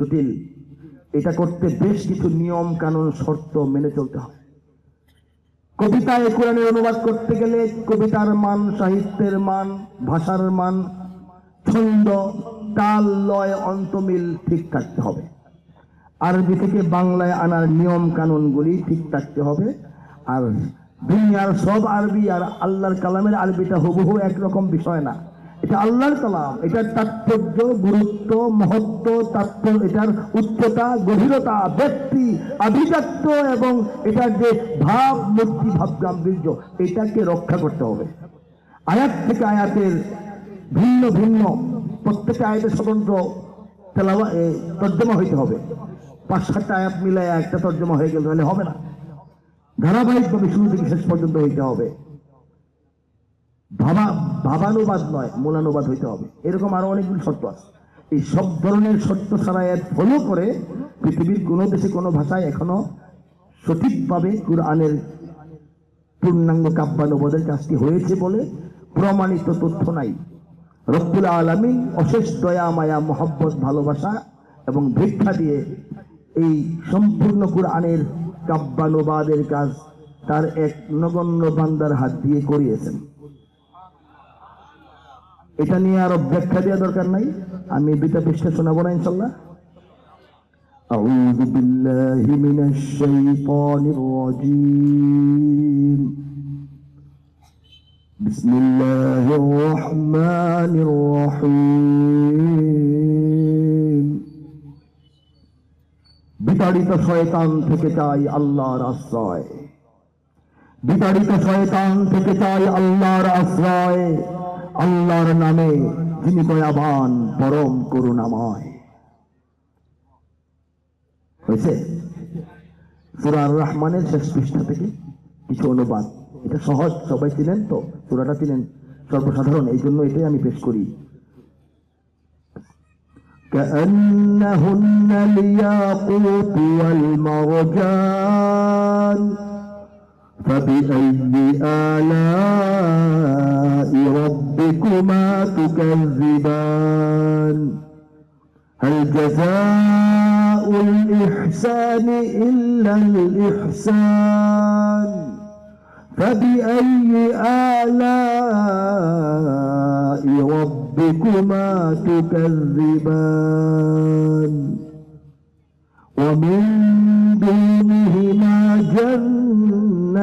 জটিল এটা করতে বেশ কিছু নিয়ম, কানুন, শর্ত মেনে চলতে হয় কবিতায় কোরআনের অনুবাদ করতে গেলে কবিতার মান, সাহিত্যের মান, ভাষার মান, ছন্দ, তাল, লয়, অন্তমিল ঠিক থাকতে হবে। আরবি থেকে বাংলায় আনার নিয়ম, কানুনগুলি ঠিক থাকতে হবে। আর দুনিয়ার সব আরবি আর আল্লাহর কালামের আরবিটা হুবহু একরকম বিষয় না। এটা আল্লাহর কালাম। এটার তাৎপর্য, গুরুত্ব, মহত্ব, তাৎপর্য, এটার উচ্চতা, গভীরতা, ব্যক্তি, আভিজাত্য এবং এটার যে ভাব মূর্তি ভাব গাম্ভীর্য এটাকে রক্ষা করতে হবে। আয়াত থেকে আয়াতের ভিন্ন ভিন্ন, প্রত্যেকটা আয়াতের স্বতন্ত্র তেলাওয়া তর্জমা হইতে হবে। পাঁচ সাতটা আয়াত মিলায় একটা তর্জমা হয়ে গেলে তাহলে হবে না। ধারাবাহিকভাবে শুরু থেকে শেষ পর্যন্ত হইতে হবে। ভাবা, ভাবানুবাদ নয়, মূলানুবাদ হইতে হবে। এরকম আরও অনেকগুলো শর্ত আছে। এই সব ধরনের শর্ত ছাড়া এর ফলো করে পৃথিবীর কোনো দেশে কোনো ভাষায় এখনও সঠিকভাবে কুরআনের পূর্ণাঙ্গ কাব্যানুবাদের কাজটি হয়েছে বলে প্রমাণিত তথ্য নাই। রব্বুল আলমী অশেষ দয়া, মায়া, মহব্বত, ভালোবাসা এবং ভিক্ষা দিয়ে এই সম্পূর্ণ কুরআনের কাব্যানুবাদের কাজ তার এক নগণ্য বান্দার হাত দিয়ে করিয়েছেন। এটা নিয়ে আরো ব্যাখ্যা দেওয়া দরকার নাই আমি দুইটা পৃষ্ঠা শোনাবো না ইনশাল্লাহ أعوذ بالله من الشيطان الرجيم بسم الله الرحمن الرحيم বিতাড়িত শয়তান থেকে চাই আল্লাহর আশ্রয় বিতাড়িত শয়তান থেকে চাই আল্লাহর আশ্রয় আল্লাহর নামে যিনি দয়াবান পরম করুণাময় হয়েছে সুরার রহমানের শেষ পৃষ্ঠা থেকে কিছু অনুবাদ এটা সহজ সবাই চিনেন তো সুরাটা চিনেন সর্বসাধারণ এই জন্য এটাই আমি পেশ করি كأنهن الياقوت والمرجان فبأي آلاء ربكما تكذبان؟ هل جزاء الإحسان إلا الإحسان؟ فبأي آلاء ربكما تكذبان؟ ومن دونهما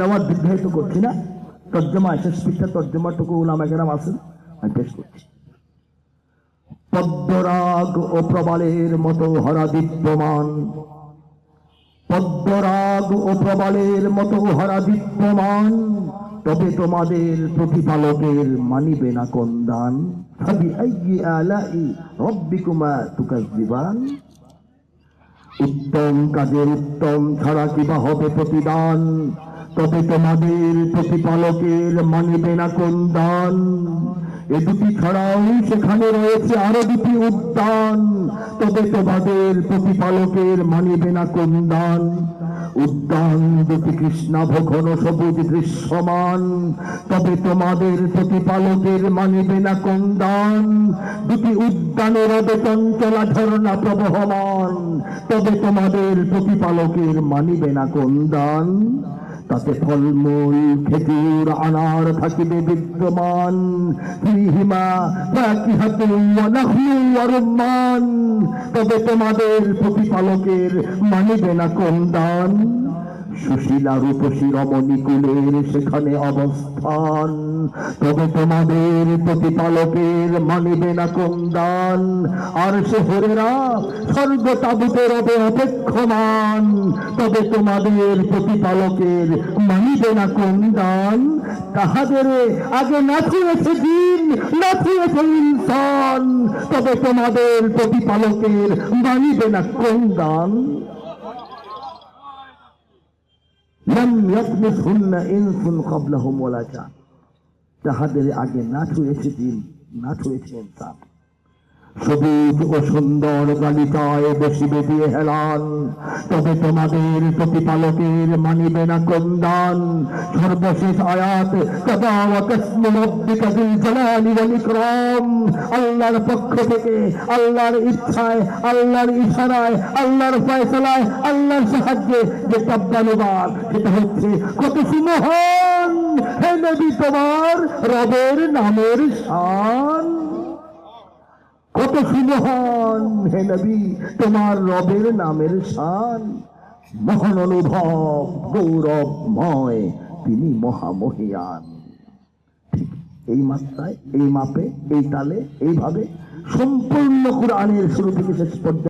তেলাওয়াত দীর্ঘায়িত করছি না। তর্জমা শেষ পৃষ্ঠা তর্জমাটুকু ওলামাকেরাম আছেন আমি পেশ করছি। পদ্মরাগ ও প্রবালের মতো হরা দীপ্যমান। পদ্মরাগ ও প্রবালের মতো হরা দীপ্যমান। তবে তোমাদের প্রতিপালকের মানিবে না কোন দান। উত্তম কাজের উত্তম ছাড়া কিবা হবে প্রতিদান? তবে তোমাদের প্রতিপালকের মানিবে না কোন দান। এ দুটি ছাড়াও সেখানে রয়েছে আরও দুটি উদ্যান। তবে তোমাদের প্রতিপালকের মানিবে না কোন দান। উদ্যান দুটি কৃষ্ণাভ ঘন সবুজ দৃশ্যমান। তবে তোমাদের প্রতিপালকের মানিবে না কোন দান। দুটি উদ্যানের অবে চঞ্চলা ঝর্ণা প্রবহমান। তবে তোমাদের প্রতিপালকের মানিবে না কোন দান। তাতে ফলমূল খেজুর আনার থাকিবে বিদ্যমান। তবে তোমাদের প্রতিপালকের মানিবে না কোন দান। সুশীলা রূপসী রমণী কুলের সেখানে অবস্থান। তবে তোমাদের প্রতিপালকের মানিবে না কোন আর সে হরেরা স্বর্গ তাবুতে রবে অপেক্ষমান। তবে তোমাদের প্রতিপালকের মানিবে না কোন দান তাহাদের আগে না ছুঁয়েছে দিন নাচিয়েছে ইনসান। তবে তোমাদের প্রতিপালকের মানিবে না কোন লাম ইয়াসমিসহুন্না ইনসুন ক্বাবলাহুম ওয়ালা জান তাহাদের আগে না ছুঁয়েছে দিন না ছুঁয়েছে ইনসান সবুজ ও সুন্দর গালিচায় বসিবে দিয়ে হেলান। তবে তোমাদের প্রতিপালকের মানিবে না কন্দান। সর্বশেষ আয়াত আল্লাহর পক্ষ থেকে, আল্লাহর ইচ্ছায়, আল্লাহর ইশারায়, আল্লাহর ফয়সালায়, আল্লাহর সাহায্যে যে কাব্যানুবাদ সেটা হচ্ছে কত সুমহান। হে নবী, তোমার রবের নামের শান। তোমার রবের নামের শান। মহান অনুভব, গৌরবময়, তিনি মহামহিয়ান। এই মাত্রায়, এই মাপে, এই তালে, এইভাবে সম্পূর্ণ কোরআনের শুরু থেকে শেষ পর্যন্ত